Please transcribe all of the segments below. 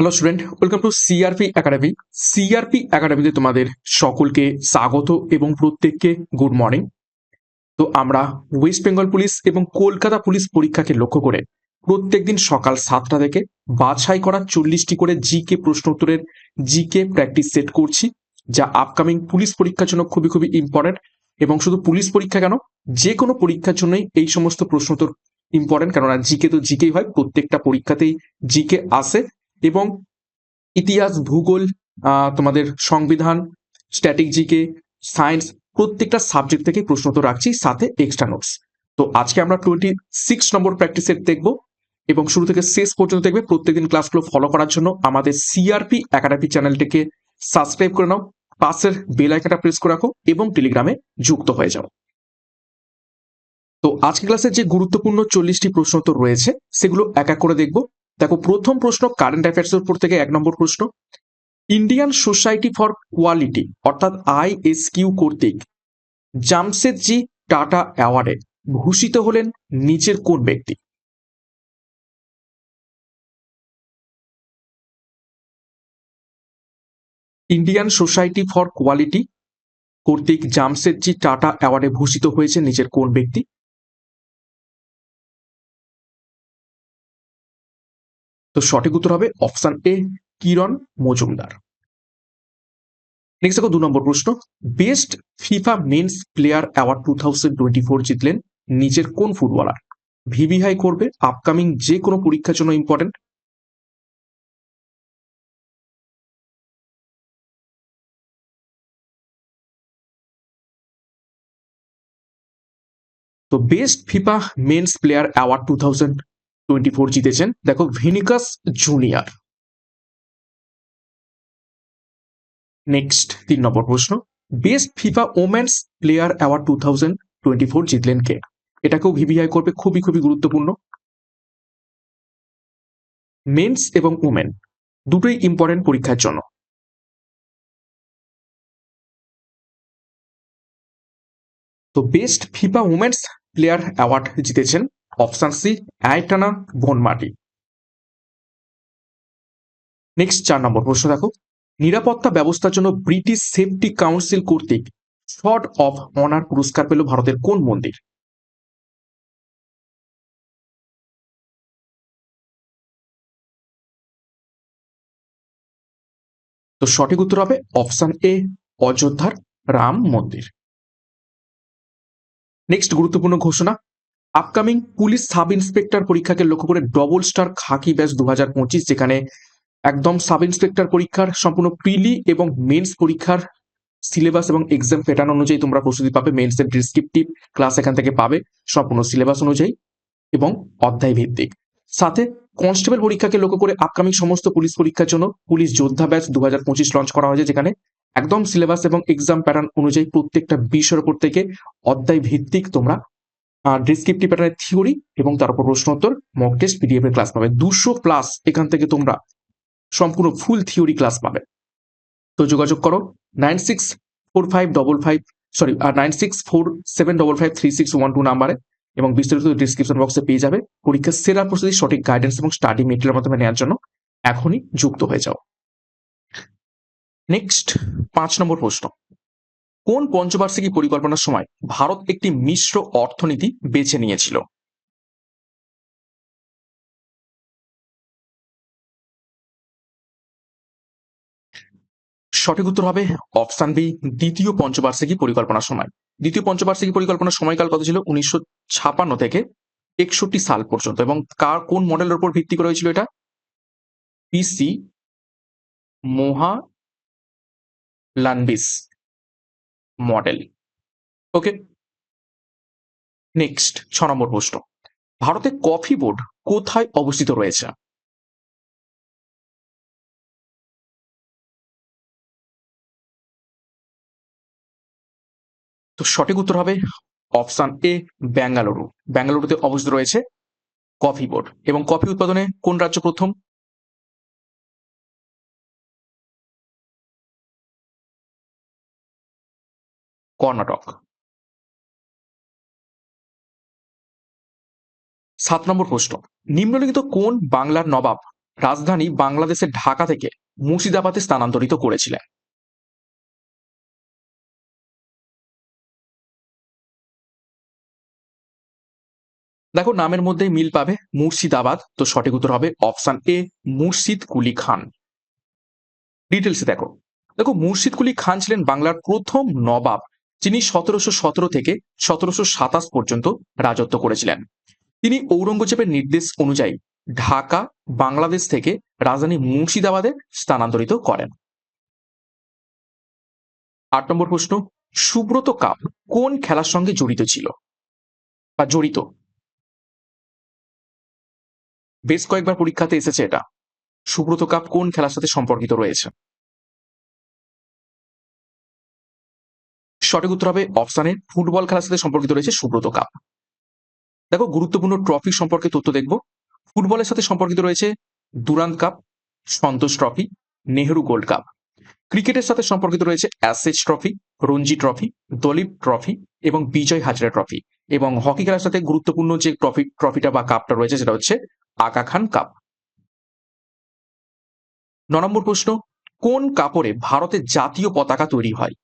Hello student welcome to CRP academy CRP একাডেমিতে তোমাদের সকলকে স্বাগত এবং প্রত্যেককে গুড মর্নিং তো আমরা ওয়েস্ট বেঙ্গল পুলিশ এবং কলকাতা পুলিশ পরীক্ষাকে লক্ষ্য করে প্রত্যেকদিন সকাল সাতটা থেকে বাছাই করা চল্লিশটি করে জিকে প্রশ্ন উত্তরের জিকে প্র্যাকটিস সেট করছি, যা আপকামিং পুলিশ পরীক্ষার জন্য খুবই খুবই ইম্পর্টেন্ট এবং শুধু পুলিশ পরীক্ষা কেন যে কোনো পরীক্ষার জন্যই এই সমস্ত প্রশ্ন উত্তর ইম্পর্টেন্ট কেননা জিকে তো জিকেই হয়, প্রত্যেকটা পরীক্ষাতেই জিকে আসে। এবং ইতিহাস, ভূগোল তোমাদের সংবিধান স্ট্যাটিক জিকে সায়েন্স প্রত্যেকটা সাবজেক্ট থেকে প্রশ্ন তো রাখছি, সাথে এক্সট্রা নোটস তো আজকে আমরা twenty six number practice set দেখব এবং শুরু থেকে শেষ পর্যন্ত দেখবে প্রত্যেকদিন ক্লাসগুলো ফলো করার জন্য আমাদের সিআরপি একাডেমি চ্যানেলটিকে সাবস্ক্রাইব করে নাও, পাশের বেল আইকনটা প্রেস করে রাখো এবং টেলিগ্রামে যুক্ত হয়ে যাও। তো আজকে ক্লাসের যে গুরুত্বপূর্ণ চল্লিশটি প্রশ্ন তো রয়েছে, সেগুলো এক এক করে দেখব। দেখো, প্রথম প্রশ্ন কারেন্ট অ্যাফেয়ার্স এর উপর থেকে এক নম্বর প্রশ্ন। ইন্ডিয়ান সোসাইটি ফর কোয়ালিটি অর্থাৎ আইএসকিউ কর্তৃক জামশেদজি টাটা অ্যাওয়ার্ডে ভূষিত হলেন নিচের কোন ব্যক্তি? ইন্ডিয়ান সোসাইটি ফর কোয়ালিটি কর্তৃক জামশেদজি টাটা অ্যাওয়ার্ডে ভূষিত হয়েছে নিচের কোন ব্যক্তি? তো সঠিক উত্তর হবে option A, Kiran Majumdar. Next দেখো দু নম্বর প্রশ্ন। Best FIFA men's player award two thousand twenty four জিতলেন নিচের কোন ফুটবলার? ভিভিআই করবে, আপকামিং যে কোনো পরীক্ষার জন্য ইম্পর্টেন্ট তো best FIFA men's player award two thousand twenty four জিতেছেন। দেখো, ভিনিকাস জুনিয়র। নেক্সট, তিন নম্বর প্রশ্ন। Best FIFA women's player award two thousand twenty four জিতলেন কে? এটাকেও ভিভিআই করবে, খুবই খুবই গুরুত্বপূর্ণ। মেন্স এবং ওমেন দুটোই ইম্পর্টেন্ট পরীক্ষার জন্য। তো best FIFA women's player award জিতেছেন option C Aitana Bonmati. Next চার নম্বর প্রশ্ন দেখো। নিরাপত্তা ব্যবস্থার জন্য ব্রিটিশ সেফটি কাউন্সিল কর্তৃক শর্ট অফ অনার পুরস্কার পেল ভারতের কোন মন্দির? তো সঠিক উত্তর হবে অপশন এ, অযোধ্যার রাম মন্দির। নেক্সট গুরুত্বপূর্ণ ঘোষণা আপকামিং পুলিশ সাব ইন্সপেক্টর পরীক্ষাকে লক্ষ্য করে ডবল স্টার খাকি ব্যাচ দু হাজার পঁচিশ, যেখানে একদম সাব ইন্সপেক্টর পরীক্ষার সম্পূর্ণ প্রিলি এবং মেন্স পরীক্ষার সিলেবাস এবং এক্সাম প্যাটার্ন অনুযায়ী তোমরা প্রস্তুতি পাবে। মেন্স এর ডিসক্রিপটিভ ক্লাস এখান থেকে পাবে সম্পূর্ণ সিলেবাস অনুযায়ী এবং অধ্যায় ভিত্তিক। সাথে কনস্টেবল পরীক্ষাকে লক্ষ্য করে আপকামিং সমস্ত পুলিশ পরীক্ষার জন্য পুলিশ যোদ্ধা ব্যাচ দু হাজার পঁচিশ লঞ্চ করা হয়েছে, যেখানে একদম সিলেবাস এবং এক্সাম প্যাটার্ন অনুযায়ী প্রত্যেকটা বিষয়ের উপর থেকে অধ্যায় ভিত্তিক তোমরা ডিসক্রিপটিভ প্যাটার্নের থিওরি এবং তার উপর প্রশ্ন উত্তর মক টেস্ট পিডিএফ এর ক্লাস পাবে। দুশো প্লাস এখান থেকে তোমরা সম্পূর্ণ ফুল থিওরি ক্লাস পাবে। তো যোগাযোগ করো nine six four five double five sorry nine six four seven double five three six one two নাম্বারে এবং বিস্তারিত ডিসক্রিপশন বক্সে পেয়ে যাবে। পরীক্ষার সেরা প্রস্তুতি সঠিক গাইডেন্স এবং স্টাডি মেটেরিয়াল মাধ্যমে নেওয়ার জন্য এখনই যুক্ত হয়ে যাও। নেক্সট পাঁচ নম্বর প্রশ্ন। কোন পঞ্চবার্ষিকী পরিকল্পনার সময় ভারত একটি মিশ্র অর্থনীতি বেছে নিয়েছিল? সঠিক উত্তর হবে অপশন বি, দ্বিতীয় পঞ্চবার্ষিকী পরিকল্পনার সময়। দ্বিতীয় পঞ্চবার্ষিকী পরিকল্পনার সময়কাল কত ছিল? উনিশশো ছাপান্ন থেকে একষট্টি সাল পর্যন্ত। এবং কার, কোন মডেলের উপর ভিত্তি করে হয়েছিল এটা? পিসি মোহা লানবিস মডেল ওকে নেক্সট ছ নম্বর প্রশ্ন। ভারতে কফি বোর্ড কোথায় অবস্থিত রয়েছে? তো সঠিক উত্তর হবে অপশান এ বেঙ্গালুরু বেঙ্গালুরুতে অবস্থিত রয়েছে কফি বোর্ড এবং কফি উৎপাদনে কোন রাজ্য প্রথম? কর্ণাটক। সাত নম্বর প্রশ্ন। নিম্নলিখিত কোন বাংলার নবাব রাজধানী বাংলাদেশের ঢাকা থেকে মুর্শিদাবাদে স্থানান্তরিত করেছিলেন? দেখো, নামের মধ্যে মিল পাবে মুর্শিদাবাদ। তো সঠিক উত্তর হবে অপশন এ, মুর্শিদ কুলি খান। ডিটেলসে দেখো। দেখো, মুর্শিদ কুলি খান ছিলেন বাংলার প্রথম নবাব। যিনি সতেরোশো সতেরো থেকে সতেরোশো সাতাশ পর্যন্ত রাজত্ব করেছিলেন। তিনি ঔরঙ্গজেবের নির্দেশ অনুযায়ী ঢাকা, বাংলাদেশ থেকে রাজধানী মুর্শিদাবাদে স্থানান্তরিত করেন। আট নম্বর প্রশ্ন, সুব্রত কাপ কোন খেলার সঙ্গে জড়িত ছিল? বা জড়িত? বেশ কয়েকবার পরীক্ষাতে এসেছে এটা। সুব্রত কাপ কোন খেলার সাথে সম্পর্কিত রয়েছে? সঠিক উত্তর হবে অপশানে ফুটবল খেলার সাথে সম্পর্কিত রয়েছে সুব্রত কাপ। দেখো, গুরুত্বপূর্ণ ট্রফি সম্পর্কে তথ্য দেখব। ফুটবলের সাথে সম্পর্কিত রয়েছে Durand cup, Santosh trophy, Nehru gold cup. ক্রিকেটের সাথে সম্পর্কিত রয়েছে Ashes trophy, Ranji trophy, Duleep trophy এবং বিজয় হাজরা ট্রফি এবং হকি খেলার সাথে গুরুত্বপূর্ণ যে ট্রফি, ট্রফিটা বা কাপটা রয়েছে সেটা হচ্ছে আগা খান কাপ। ন নম্বর প্রশ্ন, কোন কাপড়ে ভারতের জাতীয় পতাকা তৈরি হয়?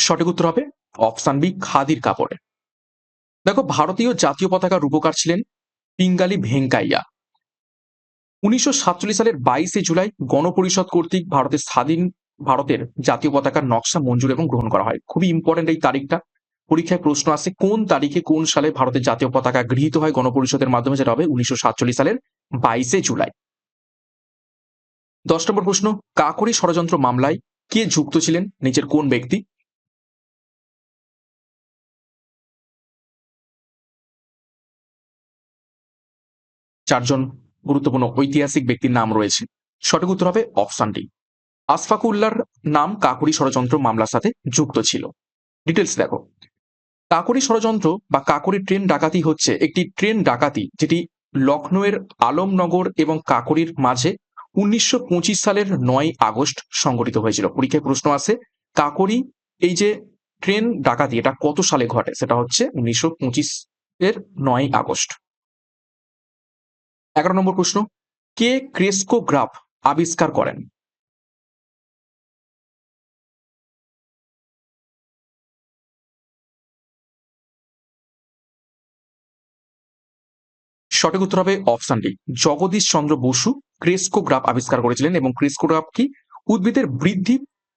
সঠিক উত্তর হবে অপশান বি, খাদির কাপড়ে। দেখো, ভারতীয় জাতীয় পতাকার রূপকার ছিলেন পিঙ্গালি ভেঙ্কাইয়া। উনিশশো সাতচল্লিশ সালের বাইশে জুলাই গণপরিষদ কর্তৃক ভারতের স্বাধীন ভারতের জাতীয় পতাকার নকশা মঞ্জুর এবং গ্রহণ করা হয়। খুবই ইম্পর্টেন্ট এই তারিখটা। পরীক্ষায় প্রশ্ন আসে, কোন তারিখে কোন সালে ভারতের জাতীয় পতাকা গৃহীত হয় গণপরিষদের মাধ্যমে? যেটা হবে উনিশশো সাতচল্লিশ সালের বাইশে জুলাই। দশ নম্বর প্রশ্ন, কাকরি ষড়যন্ত্র মামলায় কে যুক্ত ছিলেন? নিচের কোন ব্যক্তি? চারজন গুরুত্বপূর্ণ ঐতিহাসিক ব্যক্তির নাম রয়েছে। সঠিক উত্তর হবে অপশন ডি আশফাকুল্লার নাম কাকুরি ষড়যন্ত্র মামলার সাথে যুক্ত ছিল। ডিটেলস দেখো। কাকুরি ষড়যন্ত্র বা কাকুরি ট্রেন ডাকাতি হচ্ছে একটি ট্রেন ডাকাতি যেটি লখনৌয়ের আলমনগর এবং কাকুরির মাঝে উনিশশো পঁচিশ সালের নয় আগস্ট সংঘটিত হয়েছিল। পরীক্ষায় প্রশ্ন আছে, কাকুরি এই যে ট্রেন ডাকাতি এটা কত সালে ঘটে? সেটা হচ্ছে উনিশশো পঁচিশ এর নয় আগস্ট। এগারো নম্বর প্রশ্ন, কে ক্রেস্কোগ্রাফ আবিষ্কার করেন? সঠিক উত্তর হবে option D. Jagadish Chandra Bose crescograph আবিষ্কার করেছিলেন এবং ক্রেস্কোগ্রাফ কি? উদ্ভিদের বৃদ্ধি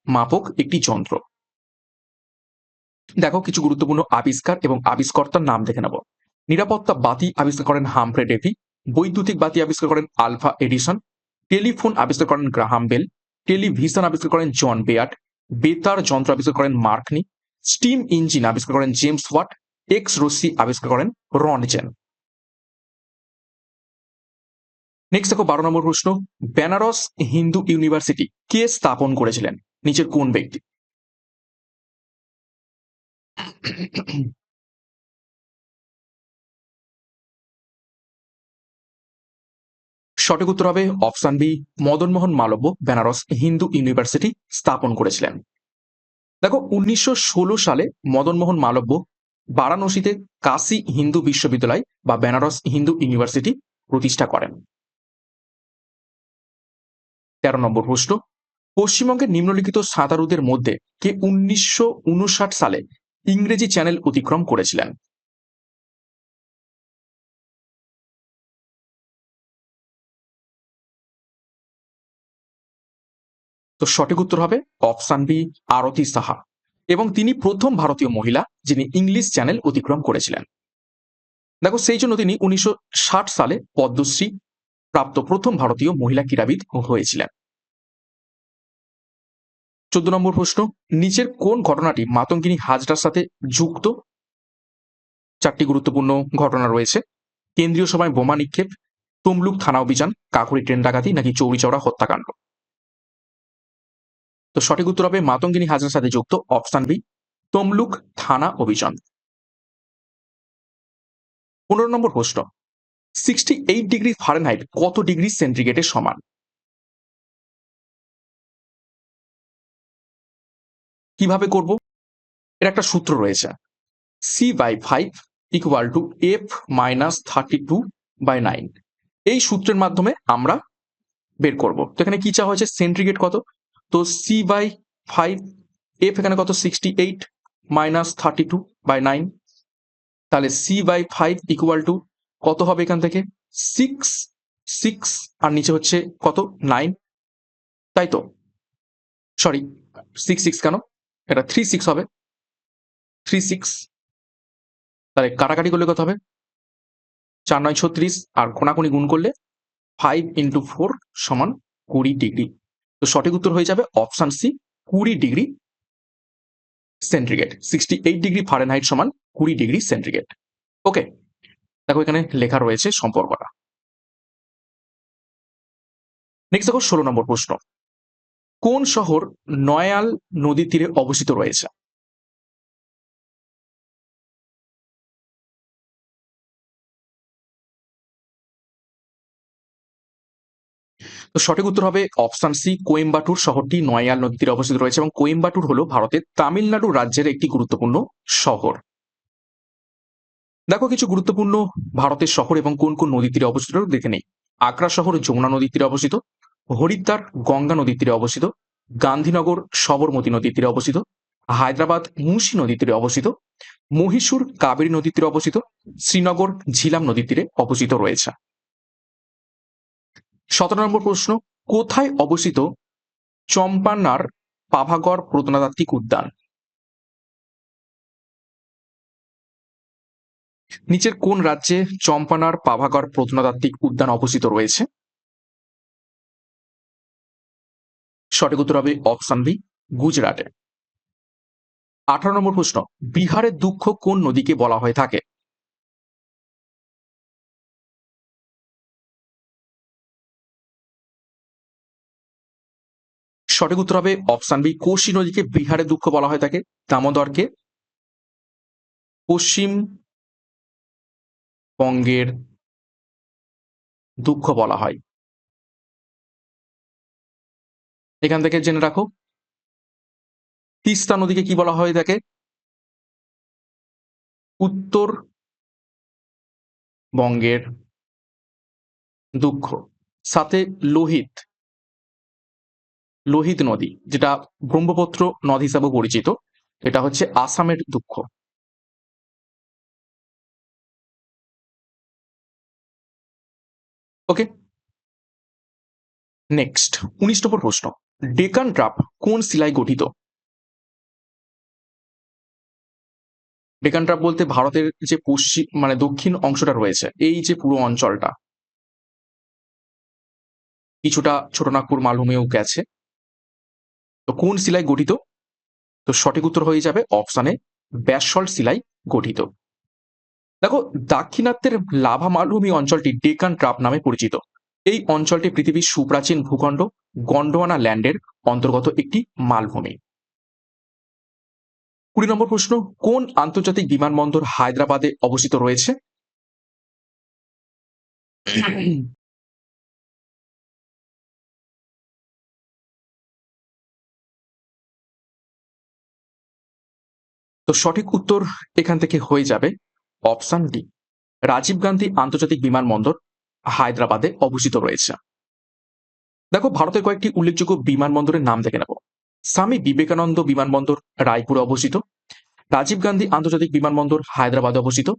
মাপক একটি যন্ত্র। দেখো কিছু গুরুত্বপূর্ণ আবিষ্কার এবং আবিষ্কর্তার নাম দেখে নেব। নিরাপত্তা বাতি আবিষ্কার করেন হামফ্রে ডেভি। বৈদ্যুতিক বাতি আবিষ্কার করেন আলফা এডিসন, টেলিফোন আবিষ্কার করেন গ্রাহাম বেল, টেলিভিশন আবিষ্কার করেন জন বেয়ার্ড বেতার যন্ত্র আবিষ্কার করেন মার্কনি স্টিম ইঞ্জিন আবিষ্কার করেন জেমস ওয়াট এক্স রশ্মি আবিষ্কার করেন রনজেন নেক্সট দেখো বারো নম্বর প্রশ্ন, বেনারস হিন্দু ইউনিভার্সিটি কে স্থাপন করেছিলেন? নিচের কোন ব্যক্তি? সঠিক উত্তর হবে option B, Madan Mohan Malaviya, Benaras Hindu university স্থাপন করেছিলেন। দেখো, উনিশশো ষোলো সালে মদনমোহন মালব্য বারাণসীতে কাশী হিন্দু বিশ্ববিদ্যালয় বা বেনারস হিন্দু ইউনিভার্সিটি প্রতিষ্ঠা করেন। তেরো নম্বর প্রশ্ন, পশ্চিমবঙ্গের নিম্নলিখিত সাঁতারুদের মধ্যে কে উনিশশো উনষাট সালে ইংরেজি চ্যানেল অতিক্রম করেছিলেন? তো সঠিক উত্তর হবে অপশান বি, আরতি সাহা। এবং তিনি প্রথম ভারতীয় মহিলা যিনি ইংলিশ চ্যানেল অতিক্রম করেছিলেন। দেখো, সেই জন্য তিনি উনিশশো ষাট সালে পদ্মশ্রী প্রাপ্ত প্রথম ভারতীয় মহিলা ক্রীড়াবিদ হয়েছিলেন। চোদ্দ নম্বর প্রশ্ন, নিচের কোন ঘটনাটি মাতঙ্গিনী হাজরার সাথে যুক্ত? চারটি গুরুত্বপূর্ণ ঘটনা রয়েছে। কেন্দ্রীয় সভায় বোমা নিক্ষেপ, তমলুক থানা অভিযান কাকুরি ট্রেন ডাকাতি নাকি চৌরিচৌড়া হত্যাকাণ্ড? তো সঠিক উত্তর হবে মাতঙ্গিনী হাজরার সাথে যুক্ত অপশন বি, তমলুক থানা অভিযান। পনেরো নম্বর প্রশ্ন সিক্সটি এইট ডিগ্রি ফারেনহাইট কত ডিগ্রি সেন্টিগ্রেডের সমান? কীভাবে করব? এর একটা সূত্র রয়েছে C by five equal to F minus thirty two by nine এই সূত্রের মাধ্যমে আমরা বের করব। তো এখানে কি চাওয়া হয়েছে? সেন্ট্রিগেট কত? তো সি বাই ফাইভ এফ এখানে কত? Sixty eight minus thirty two by nine তাহলে C by five equal to কত হবে এখান থেকে? সিক্স সিক্স আর নিচে হচ্ছে কত? নাইন তাই তো? সরি সিক্স সিক্স কেন? এটা থ্রি সিক্স হবে। থ্রি সিক্স তাহলে কাটাকাটি করলে কত হবে? চার, নয়, ছত্রিশ, আর কোনাকুনি গুণ করলে ফাইভ ইন্টু ফোর সমান কুড়ি ডিগ্রি তো সঠিক উত্তর হয়ে যাবে অপশান সি কুড়ি degree centigrade sixty eight degree fahrenheit সমান কুড়ি ডিগ্রি সেন্ট্রিগেট ওকে দেখো এখানে লেখা রয়েছে সম্পর্কটা। নেক্সট দেখো ষোলো নম্বর প্রশ্ন। কোন শহর নয়াল নদীর তীরে অবস্থিত রয়েছে? তো সঠিক উত্তর হবে অপশন সি, কোয়েম্বাটুর শহরটি নয়াল নদীর তীরে অবস্থিত রয়েছে এবং কোয়েম্বাটুর হলো ভারতের তামিলনাড়ু রাজ্যের একটি গুরুত্বপূর্ণ শহর। দেখো কিছু গুরুত্বপূর্ণ ভারতের শহর এবং কোন কোন নদীর তীরে অবস্থিত দেখে নেই। আগ্রা শহর যমুনা নদীর তীরে অবস্থিত, হরিদ্বার, গঙ্গা নদীর তীরে অবস্থিত, গান্ধীনগর, সবরমতী নদীর তীরে অবস্থিত, হায়দ্রাবাদ, মুন্সি নদীর তীরে অবস্থিত, মহীশূর, কাবেরী নদীর তীরে অবস্থিত, শ্রীনগর, ঝিলাম নদীর তীরে অবস্থিত রয়েছে। সতেরো নম্বর প্রশ্ন, কোথায় অবস্থিত চম্পান্নার পাভাগড় প্রত্নতাত্ত্বিক উদ্যান? নিচের কোন রাজ্যে চম্পানার পাভাগড় প্রত্নতাত্ত্বিক উদ্যান অবস্থিত রয়েছে? সঠিক উত্তর হবে অপশন বি, গুজরাটে। আঠারো নম্বর প্রশ্ন, বিহারের দুঃখ কোন নদীকে বলা হয়ে থাকে? সঠিক উত্তর হবে অপশন বি, কোশি নদীকে বিহারের দুঃখ বলা হয় থাকে দামোদরকে। পশ্চিম বঙ্গের দুঃখ বলা হয়। এখান থেকে জেনে রাখো। তিস্তা নদীকে কি বলা হয় থাকে উত্তর বঙ্গের দুঃখ। সাথে লোহিত। লোহিত নদী, যেটা ব্রহ্মপুত্র নদ হিসাবে পরিচিত, এটা হচ্ছে আসামের দুঃখ। ওকে নেক্সট উনিশ নম্বর প্রশ্ন। ডেকান ট্রাপ কোন শিলায় গঠিত? ডেকান ট্রাপ বলতে ভারতের যে পশ্চিম মানে দক্ষিণ অংশটা রয়েছে, এই যে পুরো অঞ্চলটা, কিছুটা ছোটনাগপুর মালভূমিও গেছে। তো কোন শিলায় গঠিত? তো সঠিক উত্তর হয়ে যাবে অপশানে ব্যাসল্ট শিলায় গঠিত। দেখো, দাক্ষিণাত্যের লাভা মালভূমি অঞ্চলটি ডেকান ট্রাপ নামে পরিচিত। এই অঞ্চলটি পৃথিবীর সুপ্রাচীন ভূখণ্ড গন্ডোয়ানা ল্যান্ডের অন্তর্গত একটি মালভূমি। কুড়ি নম্বর প্রশ্ন, কোন আন্তর্জাতিক বিমানবন্দর হায়দ্রাবাদে অবস্থিত রয়েছে? তো সঠিক উত্তর এখান থেকে হয়ে যাবে অপশন ডি রাজীব গান্ধী আন্তর্জাতিক বিমানবন্দর হায়দ্রাবাদে অবস্থিত রয়েছে। দেখো, ভারতের কয়েকটি উল্লেখযোগ্য বিমানবন্দরের নাম দেখে নেব। স্বামী বিবেকানন্দ বিমানবন্দর রায়পুরে অবস্থিত। রাজীব গান্ধী আন্তর্জাতিক বিমানবন্দর হায়দ্রাবাদে অবস্থিত।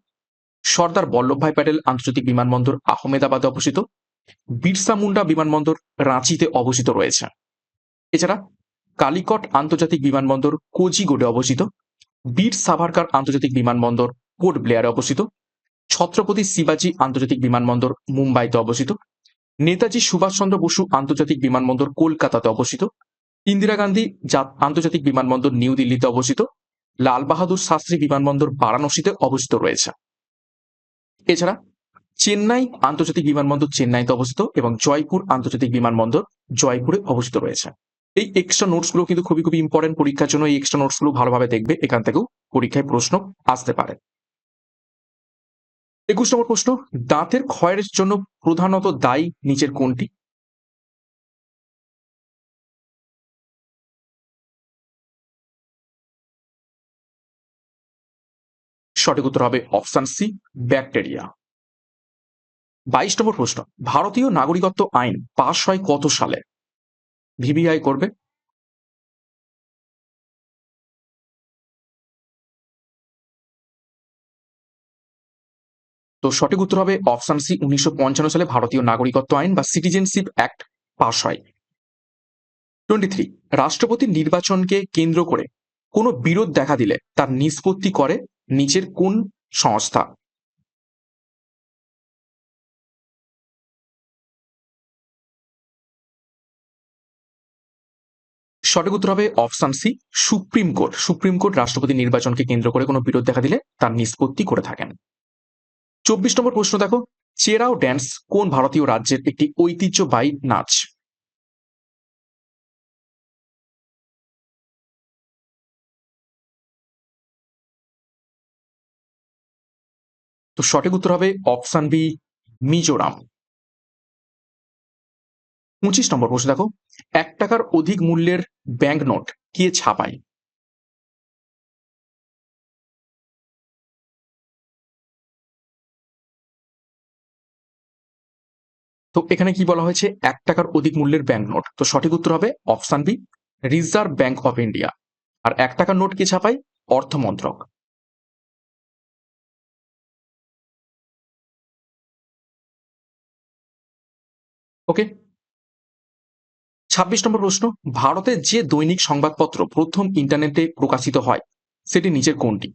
সর্দার বল্লভভাই প্যাটেল আন্তর্জাতিক বিমানবন্দর আহমেদাবাদে অবস্থিত। বিরসা মুন্ডা বিমানবন্দর রাঁচিতে অবস্থিত রয়েছে। এছাড়া কালিকট আন্তর্জাতিক বিমানবন্দর কোজিগোডে অবস্থিত। বীর সাভারকার আন্তর্জাতিক বিমানবন্দর পোর্ট ব্লেয়ারে অবস্থিত। ছত্রপতি শিবাজি আন্তর্জাতিক বিমানবন্দর মুম্বাইতে অবস্থিত। নেতাজি সুভাষচন্দ্র বসু আন্তর্জাতিক বিমানবন্দর কলকাতাতে অবস্থিত। ইন্দিরা গান্ধী আন্তর্জাতিক বিমানবন্দর নিউ দিল্লিতে অবস্থিত। লাল বাহাদুর শাস্ত্রী বিমানবন্দর বারাণসীতে অবস্থিত রয়েছে। এছাড়া চেন্নাই আন্তর্জাতিক বিমানবন্দর চেন্নাইতে অবস্থিত এবং জয়পুর আন্তর্জাতিক বিমানবন্দর জয়পুরে অবস্থিত রয়েছে। এই এক্সট্রা নোটসগুলো কিন্তু খুবই খুবই ইম্পর্টেন্ট পরীক্ষার জন্য এই এক্সট্রা নোটসগুলো ভালোভাবে দেখবে, এখান থেকেও পরীক্ষায় প্রশ্ন আসতে পারে। একুশ নম্বর প্রশ্ন, দাঁতের ক্ষয়ের জন্য প্রধানত দায়ী নিচের কোনটি? সঠিক উত্তর হবে অপশান সি ব্যাকটেরিয়া বাইশ নম্বর প্রশ্ন, ভারতীয় নাগরিকত্ব আইন পাশ হয় কত সালে? ভিভিআই করবে? তো সঠিক উত্তর হবে অপশন সি, উনিশশো পঞ্চান্ন সালে ভারতীয় নাগরিকত্ব আইন বা সিটিজেনশিপ অ্যাক্ট পাশ হয়। টোয়েন্টি থ্রি রাষ্ট্রপতির নির্বাচনকে কেন্দ্র করে কোনো বিরোধ দেখা দিলে তার নিষ্পত্তি করে নিচের কোন সংস্থা? সঠিক উত্তর হবে option C supreme court supreme court রাষ্ট্রপতি নির্বাচনকে কেন্দ্র করে কোনো বিরোধ দেখা দিলে তার নিষ্পত্তি করে থাকেন। চব্বিশ নম্বর প্রশ্ন দেখো, চেরাও ড্যান্স কোন ভারতীয় রাজ্যের একটি ঐতিহ্যবাহী নাচ? তো সঠিক উত্তর হবে অপশন বি মিজোরাম। পঁচিশ নম্বর প্রশ্ন দেখো, এক টাকার অধিক মূল্যের ব্যাংক নোট কে ছাপায় তো এখানে কি বলা হয়েছে? এক টাকার অধিক মূল্যের ব্যাংক নোট তো সঠিক উত্তর হবে option B, reserve bank of India. আর এক টাকার নোট কে ছাপায় অর্থ মন্ত্রক ওকে ছাব্বিশ নম্বর প্রশ্ন ভারতের যে দৈনিক সংবাদপত্র প্রথম ইন্টারনেটে প্রকাশিত হয়, সেটি নিচের কোনটি?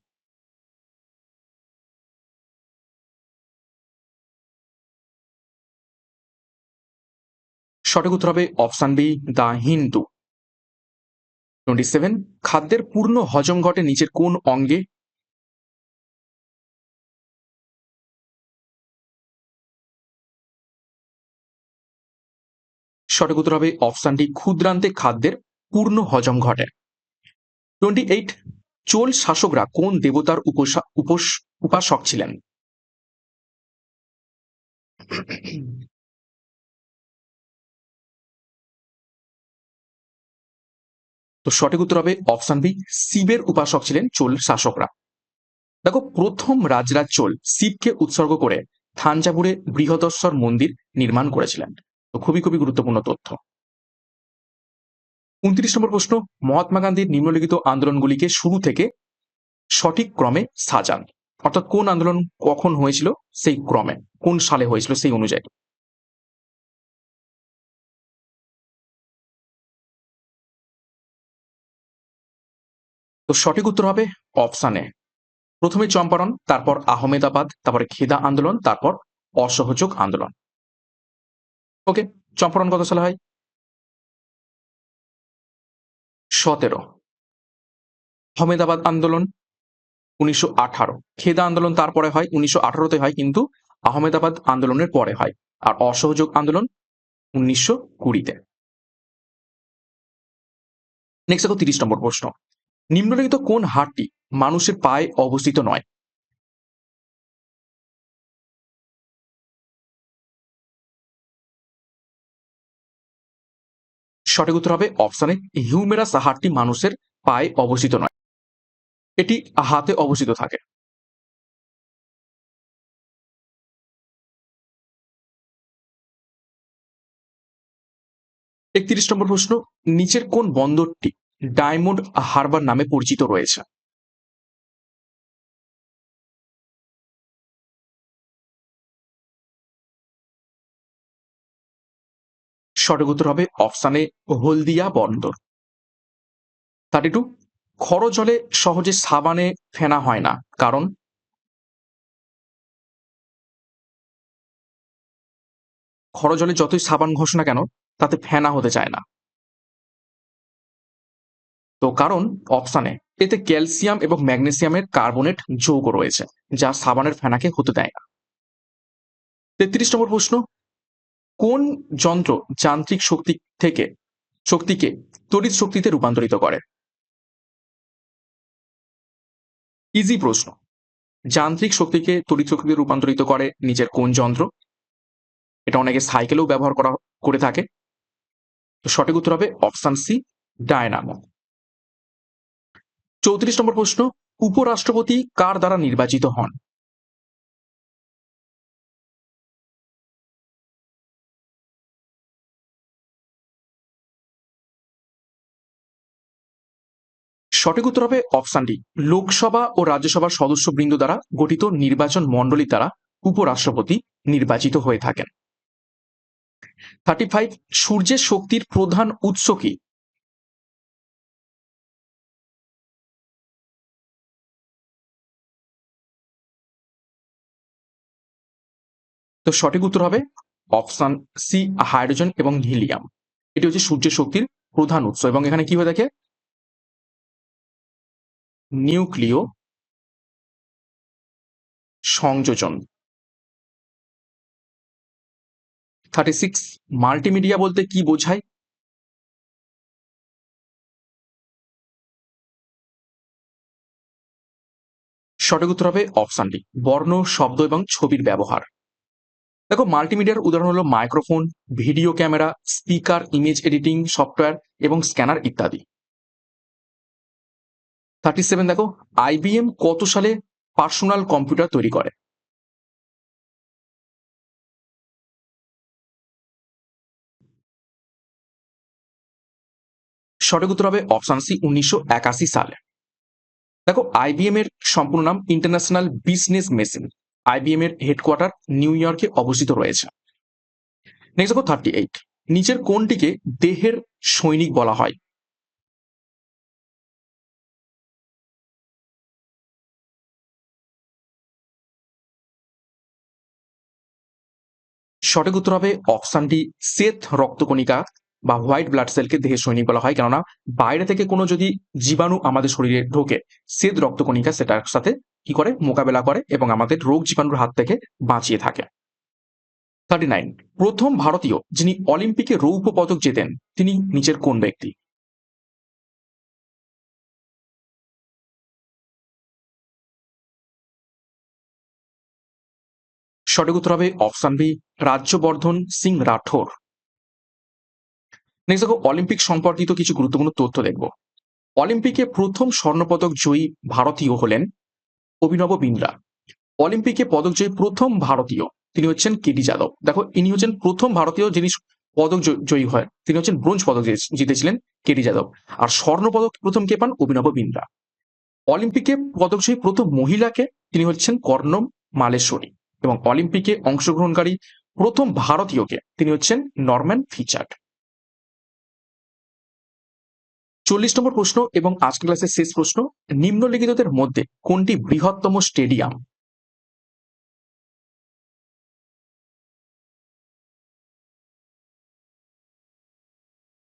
সঠিক উত্তর হবে option B, the Hindu. Twenty seven, খাদ্যের পূর্ণ হজম ঘটে নিচের কোন অঙ্গে? সঠিক উত্তর হবে অপশন ডি ক্ষুদ্রান্তে খাদ্যের পূর্ণ হজম ঘটে। টোয়েন্টি এইট চোল শাসকরা কোন দেবতার উপসা উপস উপাসক ছিলেন? তো সঠিক উত্তর হবে অপশন বি শিবের উপাসক ছিলেন চোল শাসকরা। দেখো, প্রথম রাজরাজ চোল শিবকে উৎসর্গ করে থানজাভুরে বৃহদস্বর মন্দির নির্মাণ করেছিলেন। খুবই খুবই গুরুত্বপূর্ণ তথ্য। উনত্রিশ নম্বর প্রশ্ন, মহাত্মা গান্ধীর নিম্নলিখিত আন্দোলনগুলিকে শুরু থেকে সঠিক ক্রমে সাজান। অর্থাৎ কোন আন্দোলন কখন হয়েছিল? সেই ক্রমে। কোন সালে হয়েছিল সেই অনুযায়ী? তো সঠিক উত্তর হবে অপশানে প্রথমে চম্পারণ, তারপর আহমেদাবাদ, তারপরে খেদা আন্দোলন, তারপর অসহযোগ আন্দোলন। ওকে, চম্পারণ কত সালে হয়? সতেরো। আহমেদাবাদ আন্দোলন উনিশশো আঠারো। খেদা আন্দোলন তারপরে হয়, উনিশশো আঠারোতে হয়, কিন্তু আহমেদাবাদ আন্দোলনের পরে হয়। আর অসহযোগ আন্দোলন উনিশশো কুড়িতে। নেক্সট দেখো তিরিশ নম্বর প্রশ্ন। নিম্নলিখিত কোন হাড়টি মানুষের পায়ে অবস্থিত নয়? সঠিক উত্তর হবে অপশানে হিউমেরাস হাড়টি মানুষের পায়ে অবস্থিত নয়। এটি হাতে অবস্থিত থাকে। একত্রিশ নম্বর প্রশ্ন, নিচের কোন বন্দরটি ডায়মন্ড হারবার নামে পরিচিত রয়েছে? সঠিক উত্তর হবে অপশানে হলদিয়া বন্দর। থার্টি টু খর জলে সহজে সাবানে ফেনা হয় না, কারণ? খর জলে যতই সাবান ঘোষণা কেন, তাতে ফেনা হতে চায় না। তো কারণ? অপশানে এতে ক্যালসিয়াম এবং ম্যাগনেসিয়ামের কার্বনেট যৌগ রয়েছে, যা সাবানের ফেনাকে হতে দেয় না। তেত্রিশ নম্বর প্রশ্ন কোন যন্ত্র যান্ত্রিক শক্তি থেকে, শক্তিকে তড়িৎ শক্তিতে রূপান্তরিত করে? ইজি প্রশ্ন। যান্ত্রিক শক্তিকে তড়িৎ শক্তিতে রূপান্তরিত করে নিজের কোন যন্ত্র? এটা অনেকে সাইকেলেও ব্যবহার করা, করে থাকে। তো সঠিক উত্তর হবে অপশন সি, ডায়নামো। চৌত্রিশ নম্বর প্রশ্ন, উপরাষ্ট্রপতি কার দ্বারা নির্বাচিত হন? সঠিক উত্তর হবে অপশন ডি। লোকসভা ও রাজ্যসভার সদস্যবৃন্দ দ্বারা গঠিত নির্বাচন মণ্ডলী দ্বারা উপরাষ্ট্রপতি নির্বাচিত হয়ে থাকেন। থার্টি ফাইভ, সূর্যের শক্তির প্রধান উৎস কি? তো সঠিক উত্তর হবে অপশন সি, হাইড্রোজেন এবং হিলিয়াম। এটি হচ্ছে সূর্যের শক্তির প্রধান উৎস এবং এখানে কি হয়ে থাকে? নিউক্লিয় সংযোজন। থার্টি সিক্স মাল্টিমিডিয়া বলতে কি বোঝায়? সঠিক উত্তর হবে অপশন ডি বর্ণ, শব্দ এবং ছবির ব্যবহার। দেখো মাল্টিমিডিয়ার উদাহরণ হলো microphone video camera speaker image editing software এবং স্ক্যানার ইত্যাদি। থার্টি সেভেন দেখো আইবিএম কত সালে পার্সোনাল কম্পিউটার তৈরি করে? সঠিক উত্তর হবে অপশন সি উনিশশো একাশি সালে। দেখো আইবিএম এর সম্পূর্ণ নাম ইন্টারন্যাশনাল বিজনেস মেশিন আইবিএম এর হেডকোয়ার্টার নিউ ইয়র্কে অবস্থিত রয়েছে। নেক্সট দেখো থার্টি এইট নিচের কোনটিকে দেহের সৈনিক বলা হয়? সঠিক উত্তর হবে অপশন ডি, শ্বেত রক্তকণিকা বা হোয়াইট ব্লাড সেলকে দেহের সৈনিক বলা হয়। কেননা, বাইরে থেকে কোনো যদি জীবাণু আমাদের শরীরে ঢোকে, শ্বেত রক্তকণিকা সেটার সাথে কি করে? মোকাবেলা করে এবং আমাদের রোগ জীবাণুর হাত থেকে বাঁচিয়ে থাকে। থার্টি নাইন, প্রথম ভারতীয় যিনি অলিম্পিকে রৌপ্য পদক জেতেন, তিনি নিচের কোন ব্যক্তি? সঠিক উত্তর হবে option B, Rajyavardhan Singh Rathore. Next দেখো, অলিম্পিক সম্পর্কিত কিছু গুরুত্বপূর্ণ তথ্য দেখব। অলিম্পিকে প্রথম স্বর্ণপদক জয়ী ভারতীয় হলেন অভিনব বিন্দ্রা। অলিম্পিকে পদক জয়ী প্রথম ভারতীয়, তিনি হচ্ছেন কেটি যাদব। দেখো, ইনি হচ্ছেন প্রথম ভারতীয় যিনি পদক জয়ী হয়, তিনি হচ্ছেন ব্রোঞ্জ পদক জিতেছিলেন কেটি যাদব। আর স্বর্ণ পদক প্রথম কে পান? অভিনব বিন্দ্রা। অলিম্পিকে পদক জয়ী প্রথম মহিলাকে, তিনি হচ্ছেন কর্ণম মালেশ্বরী। এবং অলিম্পিকে অংশগ্রহণকারী প্রথম ভারতীয়কে তিনি হচ্ছেন নরম্যান ফিচার্ড। চল্লিশ নম্বর প্রশ্ন এবং আজকের ক্লাসের শেষ প্রশ্ন, নিম্নলিখিতদের মধ্যে কোনটি বৃহত্তম স্টেডিয়াম?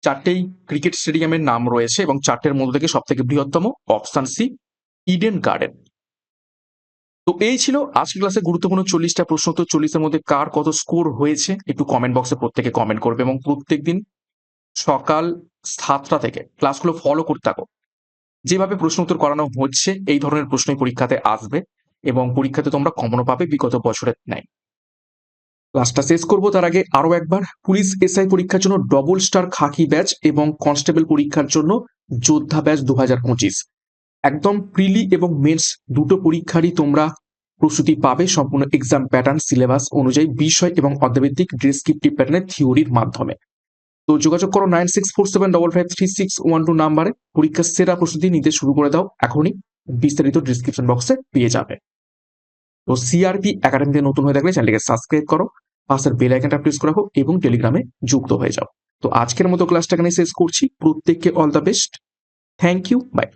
চারটেই ক্রিকেট স্টেডিয়ামের নাম রয়েছে এবং চারটের মধ্যে থেকে সব থেকে বৃহত্তম অপশন সি, ইডেন গার্ডেন। তো এই ছিল আজকের ক্লাসে গুরুত্বপূর্ণ চল্লিশটা প্রশ্ন তো চল্লিশের মধ্যে কার কত স্কোর হয়েছে একটু কমেন্ট বক্সে প্রত্যেকে কমেন্ট করবে এবং প্রত্যেক দিন সকাল সাতটা থেকে ক্লাসগুলো ফলো করতে থাকো। যেভাবে প্রশ্ন উত্তর করানো হচ্ছে, এই ধরনের প্রশ্নই পরীক্ষাতে আসবে এবং পরীক্ষাতে তোমরা কমনও পাবে বিগত বছরের ন্যায়। ক্লাসটা শেষ করব তার আগে আরও একবার। পুলিশ এসআই পরীক্ষার জন্য ডবল স্টার খাকি ব্যাচ এবং কনস্টেবল পরীক্ষার জন্য যোদ্ধা ব্যাচ দু হাজার পঁচিশ। একদম প্রিলি এবং মেন্স দুটো পরীক্ষারই তোমরা প্রস্তুতি পাবে সম্পূর্ণ এক্সাম প্যাটার্ন সিলেবাস অনুযায়ী বিষয় এবং অর্ধভিত্তিক ডিসক্রিপটিভ প্যাটার্নের থিওরির মাধ্যমে। তো যোগাযোগ করো nine six four seven double five three six one two নাম্বারে পরীক্ষার সেরা প্রস্তুতি নিতে শুরু করে দাও, এখনই বিস্তারিত ডিসক্রিপশন বক্সে পেয়ে যাবে। তো সিআরপি একাডেমিতে নতুন হয়ে থাকলে চ্যানেলকে সাবস্ক্রাইব করো, পাশের বেল আইকনটা প্রেস করে রাখো এবং টেলিগ্রামে যুক্ত হয়ে যাও। তো আজকের মতো ক্লাসটা এখানে শেষ করছি। প্রত্যেককে all the best thank you bye